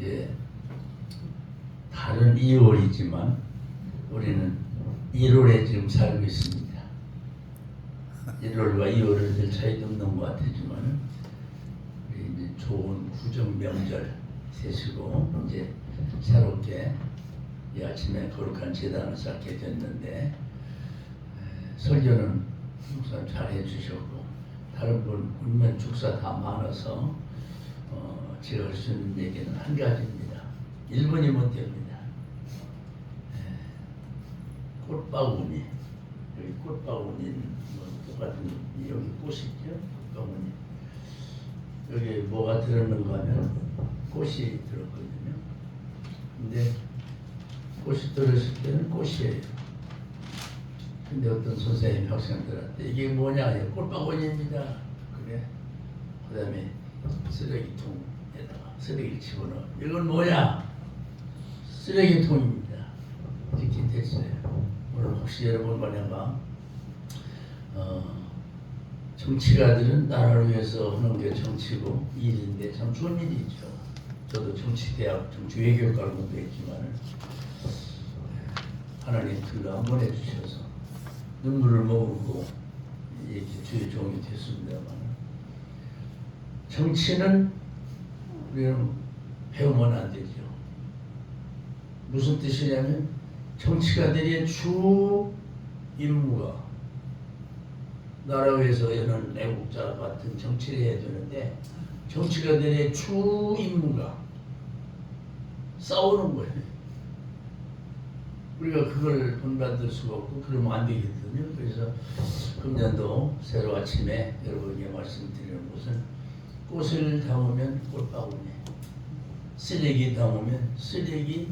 예, 다른 2월이지만 우리는 1월에 지금 살고 있습니다. 1월과 2월은 별 차이도 없는 것 같지만 이제 좋은 구정 명절 세시고 이제 새롭게 이 아침에 거룩한 재단을 쌓게 됐는데 에, 설교는 목사님 잘 해주셨고 다른 분 운면 축사 다 많아서 어, 제가 할 수 있는 얘기는 한 가지입니다. 1분이면 됩니다. 에, 꽃바구니 여기 꽃바구니는 뭐 똑같은 여기 꽃이 있죠? 꽃바구니 여기 뭐가 들었는가 하면 꽃이 들었거든요. 근데 꽃이 들었을 때는 꽃이에요. 근데 어떤 선생님 학생들한테 이게 뭐냐? 꽃바구니입니다. 그래. 그 다음에 쓰레기통에다가 쓰레기를 집어넣어. 이건 뭐야? 쓰레기통입니다. 이렇게 됐어요. 오늘 혹시 여러분 만약가 어, 정치가들은 나라를 위해서 하는 게 정치고 일인데 참 좋은 일이죠. 저도 정치대학 정치 외교과를 공부했지만 하나님 그거 한번 해주셔서 눈물을 머금고 이렇게 주의 종이 됐습니다만 정치는 우리는 배우면 안 되죠. 무슨 뜻이냐면 정치가들의 주 임무가 나라 위해서 이런 애국자 같은 정치를 해야 되는데 정치가들의 주 임무가 싸우는 거예요. 우리가 그걸 본받을 수가 없고 그러면 안 되거든요. 그래서 금년도 새로 아침에 여러분에게 말씀드리는 것은 꽃을 담으면 꽃바구니, 쓰레기 담으면 쓰레기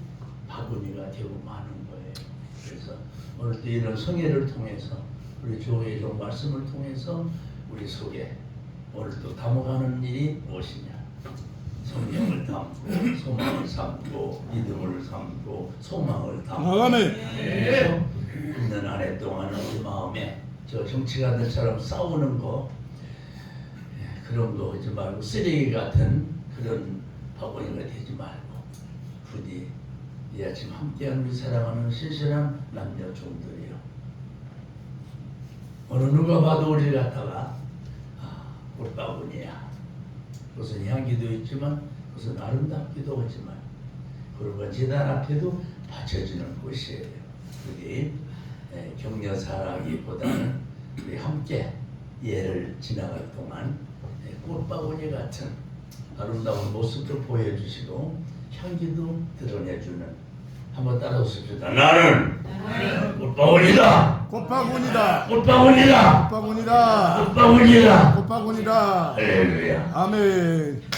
바구니가 되고 마는 거예요. 그래서 오늘 또 이런 성회를 통해서 우리 교회의 좀 말씀을 통해서 우리 속에 오늘 또 담아가는 일이 무엇이냐? 성령을 담고 소망을 삼고 믿음을 삼고 소망을 담고 아멘. 그래서 있는 한 해 동안은 우리 마음에 저 정치가들처럼 싸우는 거 예, 거 하지 말고 쓰레기 같은 그런 바구니가 되지 말고 부디 이 아침 우리 사랑하는 신실한 남녀 종들이요 어느 누가 봐도 우리를 갖다가 아, 꽃바구니야 그것은 향기도 있지만 그것은 아름답기도 하지만 그리고 재단 앞에도 받쳐지는 곳이에요. 그게 에, 격려사라기보다는 우리 함께 예를 지나갈 동안 에, 꽃바구니 같은 아름다운 모습도 보여주시고 향기도 드러내주는 한번 따라오십시다. 나는 꽃바구니다. 꽃바구니다. 꽃바구니다. 꽃바구니다. 꽃바구니다. 꽃바구니다. 할렐루야. 아멘.